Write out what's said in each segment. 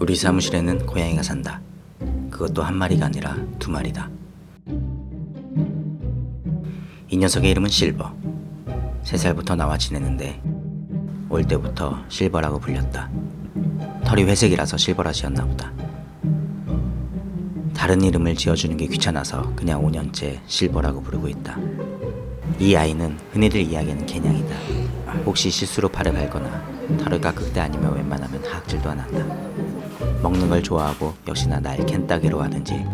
우리 사무실에는 고양이가 산다. 그것도 한 마리가 아니라 두 마리다. 이 녀석의 이름은 실버. 세 살부터 나와 지내는데 올 때부터 실버라고 불렸다. 털이 회색이라서 실버라 지었나 보다. 다른 이름을 지어주는 게 귀찮아서 그냥 5년째 실버라고 부르고 있다. 이 아이는 흔히들 이야기하는 개냥이다. 혹시 실수로 발을 밟거나 털을 깎을 때 아니면 웬만하면 하악질도 안 한다. 먹는 걸 좋아하고 역시나 날 캔따기로 하든지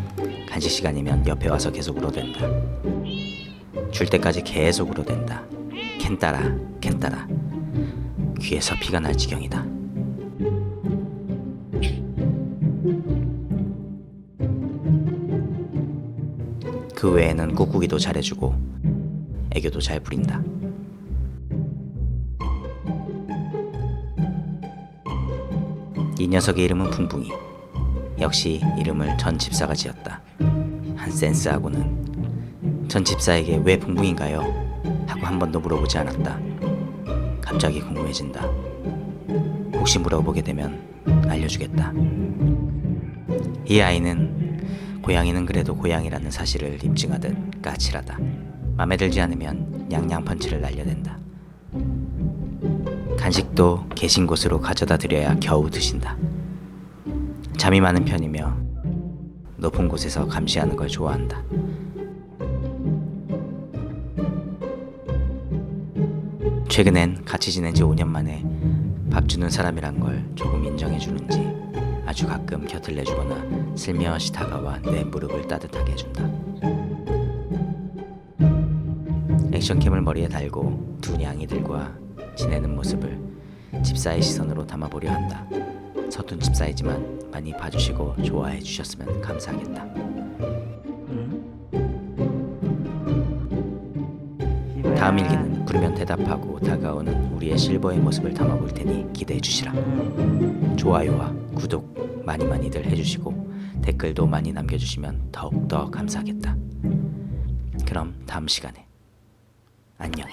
간식 시간이면 옆에 와서 계속 울어댄다. 줄 때까지 계속 울어댄다. 캔따라 캔따라 귀에서 피가 날 지경이다. 그 외에는 꾹꾹이도 잘해주고 애교도 잘 부린다. 이 녀석의 이름은 붕붕이. 역시 이름을 전 집사가 지었다. 한 센스하고는 전 집사에게 왜 붕붕인가요? 하고 한 번도 물어보지 않았다. 갑자기 궁금해진다. 혹시 물어보게 되면 알려주겠다. 이 아이는 고양이는 그래도 고양이라는 사실을 입증하듯 까칠하다. 맘에 들지 않으면 냥냥 펀치를 날려댄다. 간식도 계신 곳으로 가져다 드려야 겨우 드신다. 잠이 많은 편이며 높은 곳에서 감시하는 걸 좋아한다. 최근엔 같이 지낸 지 5년 만에 밥 주는 사람이란 걸 조금 인정해 주는지 아주 가끔 곁을 내주거나 슬며시 다가와 내 무릎을 따뜻하게 해준다. 액션캠을 머리에 달고 두 냥이들과 지내는 모습을 집사의 시선으로 담아보려 한다. 서툰 집사이지만 많이 봐주시고 좋아해 주셨으면 감사하겠다. 다음 일기는 부르면 대답하고 다가오는 우리의 실버의 모습을 담아볼 테니 기대해 주시라. 좋아요와 구독 많이 많이들 해주시고 댓글도 많이 남겨주시면 더욱더 감사하겠다. 그럼 다음 시간에 안녕히.